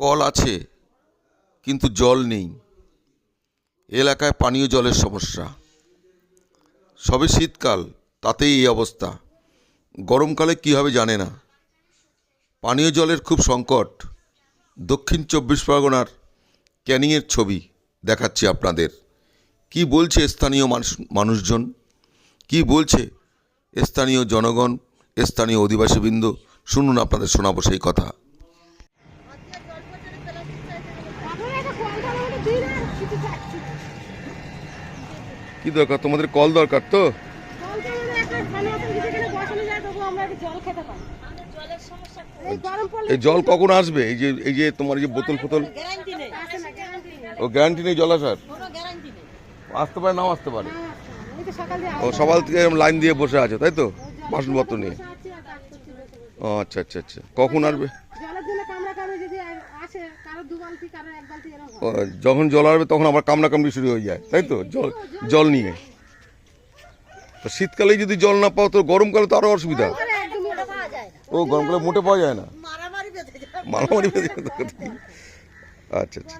Call আছে, কিন্তু জল নেই। এলাকায় পানীয় জলের সমস্যা। সবে শীতকাল, তাতেই এই অবস্থা। গরমকালে কী হবে জানে না। পানীয় জলের খুব সংকট। দক্ষিণ চব্বিশ পরগনার ক্যানিংয়ের ছবি দেখাচ্ছি আপনাদের। কি বলছে স্থানীয় মানুষ, মানুষজন? কি বলছে স্থানীয় জনগণ, স্থানীয় অধিবাসীবৃন্দ? শুনুন আপনাদের শোনাবো সেই কথা। কি দরকার? তোমাদের কল দরকার তো? পারি। এই জল কখন আসবে? এই যে এই যে তোমার এই যে বোতল ফোতল? গ্যারান্টি নেই। আসে না গ্যারান্টি নেই। ও গ্যারান্টি নেই জল আসার? কোনো গ্যারান্টি নেই। আসতে পারে নাও আসতে পারে। ও সকাল থেকে লাইন দিয়ে বসে আছে তাই তো? বাসনপত্র নিয়ে। ও আচ্ছা আচ্ছা আচ্ছা। কখন আসবে? যখন জল আসবে তখন আবার কামড়া কামড়ি শুরু হয়ে যায় তাই তো? জল জল নিয়ে তো শীতকালে যদি জল না পাও তো গরমকালে তো আরও অসুবিধা। ও গরমকালে মোটে পাওয়া যায় না? মারামারি। আচ্ছা আচ্ছা।